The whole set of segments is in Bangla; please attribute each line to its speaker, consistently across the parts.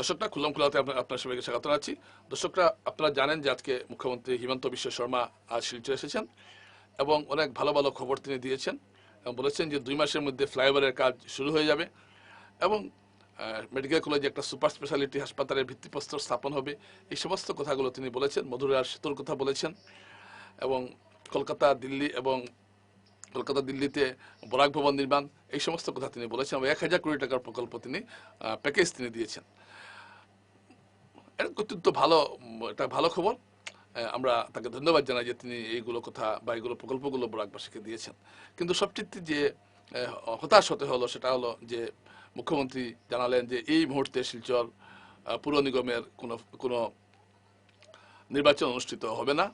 Speaker 1: দর্শকরা খুলম খুলাতে আপনার সবাইকে স্বাগত জানাচ্ছি। দর্শকরা, আপনারা জানেন যে আজকে মুখ্যমন্ত্রী হিমন্ত বিশ্ব শর্মা আজ শিলচর এসেছেন এবং অনেক ভালো ভালো খবর তিনি দিয়েছেন এবং বলেছেন যে দুই মাসের মধ্যে ফ্লাইওভারের কাজ শুরু হয়ে যাবে এবং মেডিকেল কলেজে একটা সুপার স্পেশালিটি হাসপাতালের ভিত্তিপ্রস্তর স্থাপন হবে। এই সমস্ত কথাগুলো তিনি বলেছেন, মধুরার সেতুর কথা বলেছেন এবং কলকাতা, দিল্লি এবং কলকাতা, দিল্লিতে বরাক ভবন নির্মাণ, এই সমস্ত কথা তিনি বলেছেন এবং এক হাজার কোটি টাকার প্রকল্প তিনি প্যাকেজ তিনি দিয়েছেন। অত্যন্ত ভালো এটা ভালো খবর। আমরা তাকে ধন্যবাদ জানাই যে তিনি এইগুলো কথা বা এইগুলো প্রকল্পগুলো বরাকবাসীকে দিয়েছেন। কিন্তু সবচেয়ে যে হতাশ হতে হলো সেটা হলো যে, মুখ্যমন্ত্রী জানালেন যে এই মুহূর্তে শিলচর পুর নিগমের কোনো কোনো নির্বাচন অনুষ্ঠিত হবে না।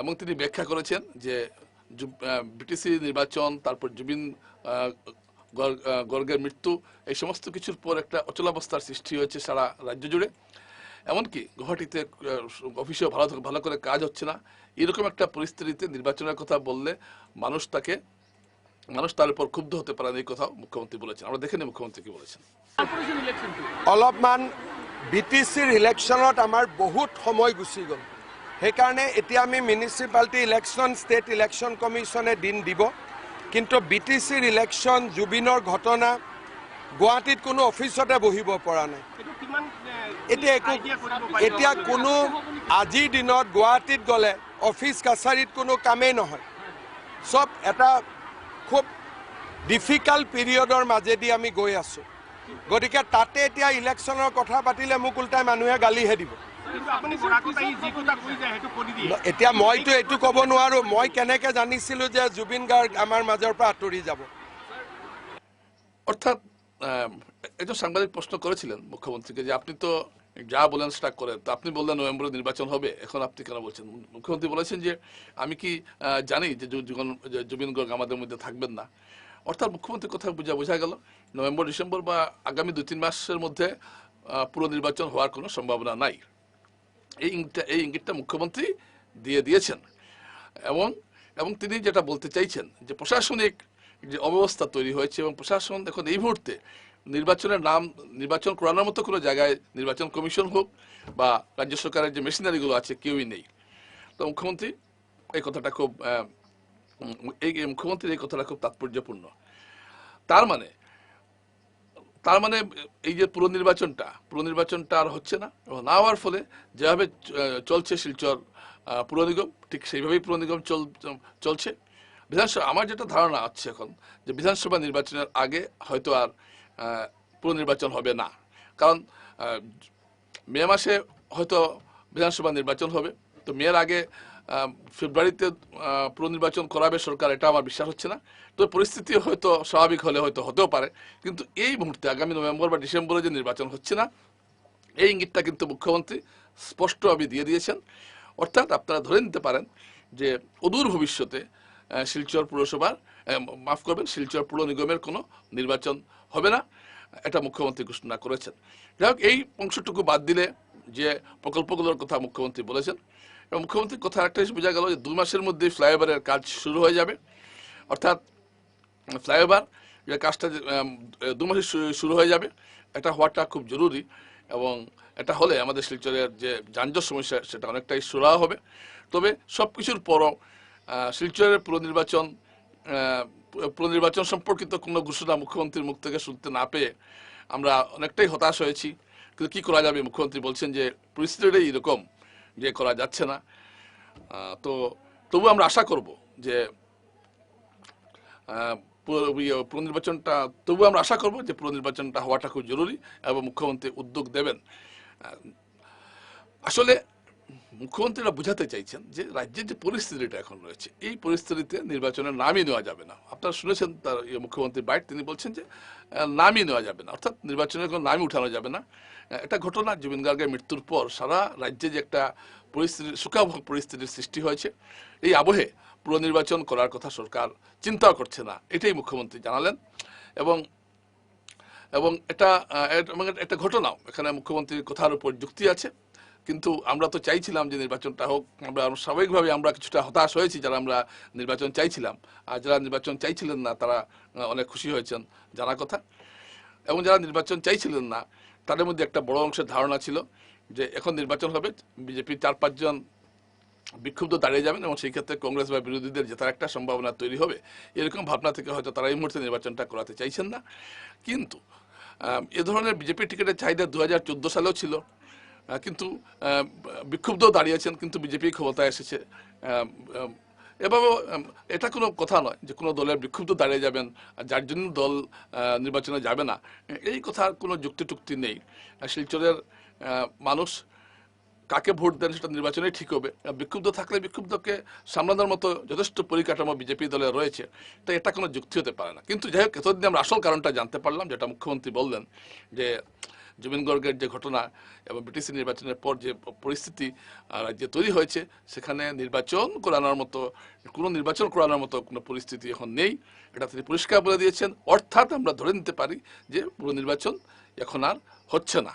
Speaker 1: এবং তিনি ব্যাখ্যা করেছেন যে বিটিসি নির্বাচন, তারপর জুবিন গর্গের মৃত্যু, এই সমস্ত কিছুর পর একটা অচলাবস্থার সৃষ্টি হয়েছে সারা রাজ্য জুড়ে। এমনকি গুয়াহাটিতে আহ, অফিসেও ভালো ভালো করে কাজ হচ্ছে না। এরকম একটা পরিস্থিতিতে নির্বাচনের কথা বললে মানুষ তাকে মানুষ তার উপর ক্ষুব্ধ হতে পারেন এই কথা মুখ্যমন্ত্রী বলেছেন। আমরা দেখে নিই মুখ্যমন্ত্রী কি বলেছেন।
Speaker 2: অলপমান বি টি চিৰ ইলেকশ্যনত আমাৰ বহুত সময় গুচি গ'ল। সেইকাৰণে এতিয়া আমি মিউনিচিপালিটি ইলেকশ্যন ষ্টেট ইলেকশ্যন কমিশ্যনে দিন দিব। কিন্তু বি টি চিৰ ইলেকশ্যন জুবিনৰ ঘটনা গুৱাহাটীত কোনো অফিচতে বহিব পৰা নাই। এতিয়া একো এতিয়া কোনো আজিৰ দিনত গুৱাহাটীত গ'লে অফিচ কাছাৰীত কোনো কামেই নহয়। চব এটা খুব ডিফিকাল্ট পিৰিয়ডৰ মাজেদি আমি গৈ আছোঁ। গতিকে তাতে এতিয়া ইলেকশ্যনৰ কথা পাতিলে মোক ওলটাই মানুহে গালিহে দিব। এতিয়া মইতো এইটো ক'ব নোৱাৰোঁ। মই কেনেকৈ জানিছিলোঁ যে জুবিন গাৰ্গ আমাৰ মাজৰ পৰা আঁতৰি যাব।
Speaker 1: অৰ্থাৎ আহ, একজন সাংবাদিক প্রশ্ন করেছিলেন মুখ্যমন্ত্রীকে যে আপনি তো যা বলেন সেটা করেন। তো আপনি বললেন নভেম্বরে নির্বাচন হবে, এখন আপনি কেন বলছেন? মুখ্যমন্ত্রী বলেছেন যে, আমি কি জানি যে জুবিন গর্গ আমাদের মধ্যে থাকবেন না। অর্থাৎ মুখ্যমন্ত্রীর কথা বোঝা বোঝা গেল, নভেম্বর, ডিসেম্বর বা আগামী দুই, তিন মাসের মধ্যে পুরো নির্বাচন হওয়ার কোনো সম্ভাবনা নাই। এই ইঙ্গিতটা এই ইঙ্গিতটা মুখ্যমন্ত্রী দিয়ে দিয়েছেন। এবং এবং তিনি যেটা বলতে চাইছেন যে, প্রশাসনিক যে অব্যবস্থা তৈরি হয়েছে এবং প্রশাসন এখন এই মুহূর্তে নির্বাচনের নাম নির্বাচন করানোর মতো কোনো জায়গায় নির্বাচন কমিশন হোক বা রাজ্য সরকারের যে মেশিনারিগুলো আছে কেউই নেই। তো মুখ্যমন্ত্রী এই কথাটা খুব এই মুখ্যমন্ত্রীর এই কথাটা খুব তাৎপর্যপূর্ণ। তার মানে তার মানে এই যে পুরো নির্বাচনটা পুরো নির্বাচনটা আর হচ্ছে না এবং না হওয়ার ফলে যেভাবে চলছে শিলচর আহ, পুর নিগম ঠিক সেইভাবেই পুর নিগম চল চলছে। বিধানসভা আমার যেটা ধারণা আছে এখন যে বিধানসভা নির্বাচনের আগে হয়তো আর আহ, পুর নির্বাচন হবে না। কারণ মে মাসে হয়তো বিধানসভা নির্বাচন হবে। তো মেয়ের আগে ফেব্রুয়ারিতে আহ, পুর নির্বাচন করাবে সরকার এটা আমার বিশ্বাস হচ্ছে না। তো পরিস্থিতি হয়তো স্বাভাবিক হলে হয়তো হতেও পারে। কিন্তু এই মুহূর্তে আগামী নভেম্বর বা ডিসেম্বরে যে নির্বাচন হচ্ছে না এই ইঙ্গিতটা কিন্তু মুখ্যমন্ত্রী স্পষ্টভাবে দিয়ে দিয়েছেন। অর্থাৎ আপনারা ধরে নিতে পারেন যে অদূর ভবিষ্যতে শিলচর পুরসভার মাফ করবেন, শিলচর পুর নিগমের কোনো নির্বাচন হবে না। এটা মুখ্যমন্ত্রী ঘোষণা করেছেন। যাই হোক, এই অংশটুকু বাদ দিলে যে প্রকল্পগুলোর কথা মুখ্যমন্ত্রী বলেছেন, এবং মুখ্যমন্ত্রীর কথা একটা বোঝা গেল যে দুই মাসের মধ্যে ফ্লাইওভারের কাজ শুরু হয়ে যাবে। অর্থাৎ ফ্লাইওভার, যে কাজটা দু মাসে শুরু হয়ে যাবে, এটা হওয়াটা খুব জরুরি, এবং এটা হলে আমাদের শিলচরের যে যানজট সমস্যা, সেটা অনেকটাই সুরাহ হবে। তবে সব কিছুর পরও শিলচরের পুর নির্বাচন আহ, পুর নির্বাচন সম্পর্কিত কোনো ঘোষণা মুখ্যমন্ত্রীর মুখ থেকে শুনতে না পেয়ে আমরা অনেকটাই হতাশ হয়েছি। কিন্তু কি করা যাবে? মুখ্যমন্ত্রী বলছেন যে পরিস্থিতিটাই এরকম যে করা যাচ্ছে না। তো তবু আমরা আশা করব যে ইয়ে, পুর নির্বাচনটা তবু আমরা আশা করব যে পুর নির্বাচনটা হওয়াটা খুব জরুরি এবং মুখ্যমন্ত্রী উদ্যোগ দেবেন। আসলে মুখ্যমন্ত্রীরা বোঝাতে চাইছেন যে রাজ্যের যে পরিস্থিতিটা এখন রয়েছে, এই পরিস্থিতিতে নির্বাচনের নামই নেওয়া যাবে না। আপনারা শুনেছেন তার ইয়ে মুখ্যমন্ত্রী বাইট, তিনি বলছেন যে নামই নেওয়া যাবে না। অর্থাৎ নির্বাচনের কোনো নামই উঠানো যাবে না। এটা ঘটনা, জুবিন গার্গের মৃত্যুর পর সারা রাজ্যে যে একটা পরিস্থিতি, সুখাবহ পরিস্থিতির সৃষ্টি হয়েছে, এই আবহে পুর নির্বাচন করার কথা সরকার চিন্তাও করছে না। এটাই মুখ্যমন্ত্রী জানালেন। এবং এবং এটা একটা ঘটনাও। এখানে মুখ্যমন্ত্রীর কথার উপর যুক্তি আছে। কিন্তু আমরা তো চাইছিলাম যে নির্বাচনটা হোক, আমরা স্বাভাবিকভাবে আমরা কিছুটা হতাশ হয়েছি যারা আমরা নির্বাচন চাইছিলাম। আর যারা নির্বাচন চাইছিলেন না, তারা অনেক খুশি হয়েছেন জানা কথা। এবং যারা নির্বাচন চাইছিলেন না, তাদের মধ্যে একটা বড় অংশের ধারণা ছিল যে এখন নির্বাচন হবে, বিজেপি চার পাঁচজন বিক্ষুব্ধ দাঁড়িয়ে যাবেন এবং সেই ক্ষেত্রে কংগ্রেস বা বিরোধীদের জেতার একটা সম্ভাবনা তৈরি হবে। এরকম ভাবনা থেকে হয়তো তারা এই মুহূর্তে নির্বাচনটা করাতে চাইছেন না। কিন্তু এ ধরনের বিজেপি টিকিটের চাহিদা দু হাজার চোদ্দ সালেও ছিল। কিন্তু বিক্ষুব্ধ দাঁড়িয়েছেন কিন্তু বিজেপি ক্ষমতায় এসেছে। উম, এটা কোনো কথা নয় যে কোনো দলের বিক্ষুব্ধ দাঁড়িয়ে যাবেন যার জন্য দল নির্বাচনে যাবে না। এই কথার কোনো যুক্তি টুক্তি নেই। শিলচরের মানুষ কাকে ভোট দেন সেটা নির্বাচনে ঠিক হবে। বিক্ষুব্ধ থাকলে বিক্ষুব্ধকে সামলানোর মতো যথেষ্ট পরিকাঠামো বিজেপি দলে রয়েছে তাই এটা কোনো যুক্তি হতে পারে না। কিন্তু যাই হোক এতদিন আমরা আসল কারণটা জানতে পারলাম যেটা মুখ্যমন্ত্রী বললেন যে জুবিন গর্গের যে ঘটনা এবং বিটিসি নির্বাচনের পর যে পরিস্থিতি রাজ্যে তৈরি হয়েছে, সেখানে নির্বাচন করানোর মতো, কোনো নির্বাচন করানোর মতো কোনো পরিস্থিতি এখন নেই। এটা তিনি পরিষ্কার বলে দিয়েছেন। অর্থাৎ আমরা ধরে নিতে পারি যে পুরো নির্বাচন এখন আর হচ্ছে না।